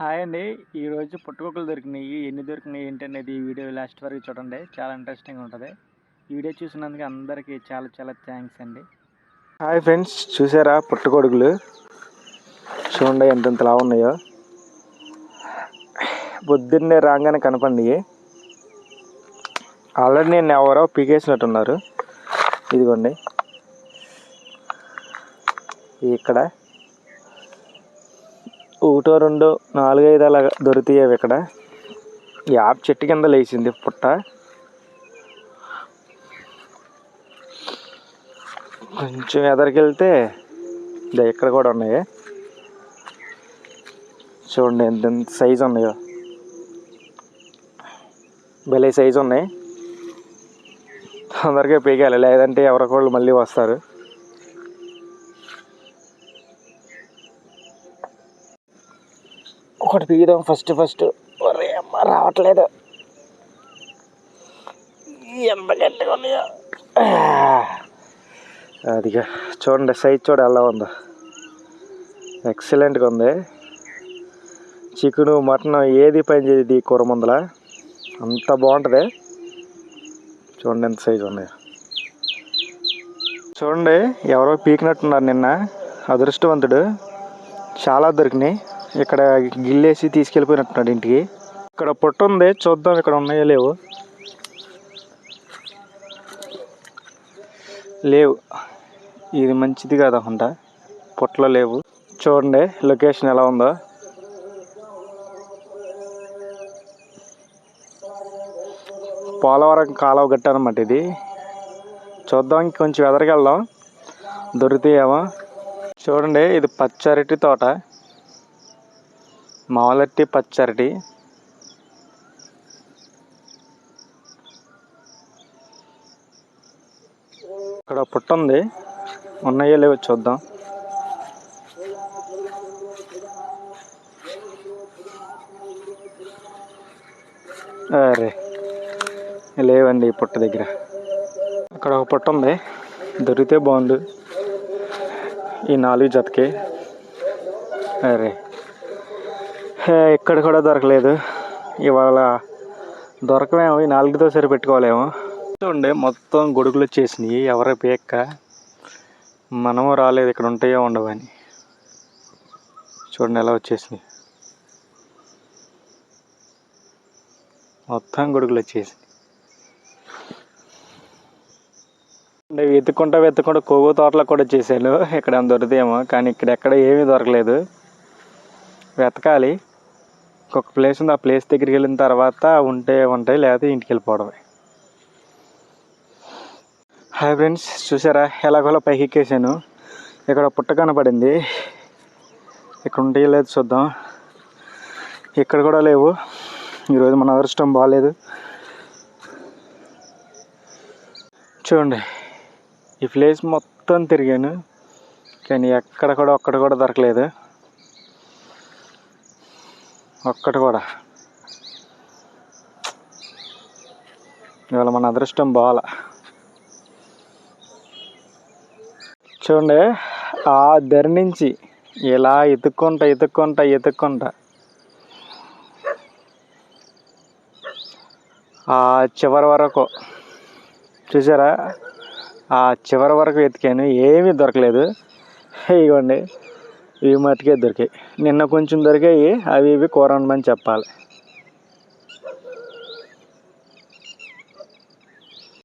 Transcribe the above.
Hi అండి. ఈరోజు పుట్టుకొక్కలు దొరికినాయి ఎన్ని దొరికినాయి ఏంటనేది ఈ వీడియో లాస్ట్ వరకు చూడండి. చాలా ఇంట్రెస్టింగ్ ఉంటుంది. ఈ వీడియో చూసినందుకు అందరికీ చాలా చాలా థ్యాంక్స్ అండి. హాయ్ ఫ్రెండ్స్ చూసారా పుట్టుకొడుకులు? చూడండి ఎంతెంతలా ఉన్నాయో. పొద్దున్నే రాగానే కనపండి ఆల్రెడీ నేను ఎవరో పీకేసినట్టున్నారు. ఇదిగోండి. ఇక్కడ. ఒకటో రెండో నాలుగైదు అలా దొరుకుతాయి అవి ఇక్కడ. యాప్ చెట్టు కింద లేచింది పుట్ట. కొంచెం ఎదరికెళ్తే ఇదా ఇక్కడ కూడా ఉన్నాయి. చూడండి ఎంత ఎంత సైజు ఉన్నాయో. భలే సైజు ఉన్నాయి. తొందరగా పీకాలి లేదంటే ఎవరికోళ్ళు మళ్ళీ వస్తారు. ఒకటి పీకుదాం ఫస్ట్ ఫస్ట్. ఒరే అమ్మ రావట్లేదు. ఎంత గట్టిగా ఉన్నాయో అదిగా చూడండి సైజ్ చూడ ఎలా ఉందో. ఎక్సలెంట్గా ఉంది. చికెను మటన్ ఏది పని చేయదు కూర ముందల. అంత బాగుంటుంది. చూడండి ఎంత సైజు ఉన్నాయో చూడండి ఎవరో పీకినట్టున్నారు నిన్న. అదృష్టవంతుడు. చాలా దొరికినాయి. ఇక్కడ గిల్లేసి తీసుకెళ్ళిపోయినట్టున్నాడు ఇంటికి. ఇక్కడ పుట్ట ఉంది చూద్దాం ఇక్కడ ఉన్నాయో లేవు. లేవు. ఇది మంచిది కాదనుకుంటా పొట్టలో లేవు. చూడండి లొకేషన్ ఎలా ఉందో. పోలవరం కాలువ గట్ట అనమాట ఇది. చూద్దాం కొంచెం వెదరకెళ్ళదాం దొరికితే ఏమో. చూడండి ఇది పచ్చరటి తోట. మామలట్టి పచ్చడి. ఇక్కడ పుట్ట ఉంది ఉన్నాయో లేవో చూద్దాం. అరే లేవండి ఈ పుట్ట దగ్గర. అక్కడ ఒక పుట్ట ఉంది. దొరికితే బాగుండు. ఈ నాలుగు జతకి. అరే. ఎక్కడ ఇక్కడ కూడా దొరకలేదు. ఇవాళ దొరకమేమో ఈ నాలుగుతో సరిపెట్టుకోలేము చూడండి మొత్తం గొడుగులు వచ్చేసినాయి ఎవరి పేక్క? మనము రాలేదు ఇక్కడ ఉంటాయో ఉండవని. చూడండి ఎలా వచ్చేసినాయి. మొత్తం గొడుగులు వచ్చేసి వెతుక్కుంటా వెతుక్కుంటా కొవ్వు తోటలకు కూడా వచ్చేసాను ఇక్కడ ఏమైనా దొరుకుతాయేమో కానీ ఇక్కడ ఎక్కడ ఏమీ దొరకలేదు. వెతకాలి. ఒక ప్లేస్ ఉంది. ఆ ప్లేస్ దగ్గరికి వెళ్ళిన తర్వాత ఉంటే ఉంటాయి లేకపోతే ఇంటికి వెళ్ళిపోవడమే. హాయ్ ఫ్రెండ్స్ చూసారా? ఎలాగోలా పైకి ఎక్కేసాను. ఇక్కడ పుట్ట కనపడింది. ఇక్కడ ఉంటాయి లేదు చూద్దాం. ఇక్కడ కూడా లేవు. ఈరోజు మన అదృష్టం బాగాలేదు చూడండి ఈ ప్లేస్ మొత్తం తిరిగాను. కానీ ఎక్కడ కూడా ఒక్కడ కూడా దొరకలేదు. ఒక్కటి కూడా. ఇవాళ మన అదృష్టం బాల. చూడండి ఆ దరి నుంచి ఇలా ఎత్తుక్కుంటా ఎత్తుక్కుంటా ఎత్తుక్కుంటా. ఆ చివరి వరకు చూసారా? ఆ చివరి వరకు వెతికాను ఏమీ దొరకలేదు. ఇవ్వండి ఇవి మట్టుకే దొరికాయి. నిన్న కొంచెం దొరికాయి అవి ఇవి కూర వండమని చెప్పాలి.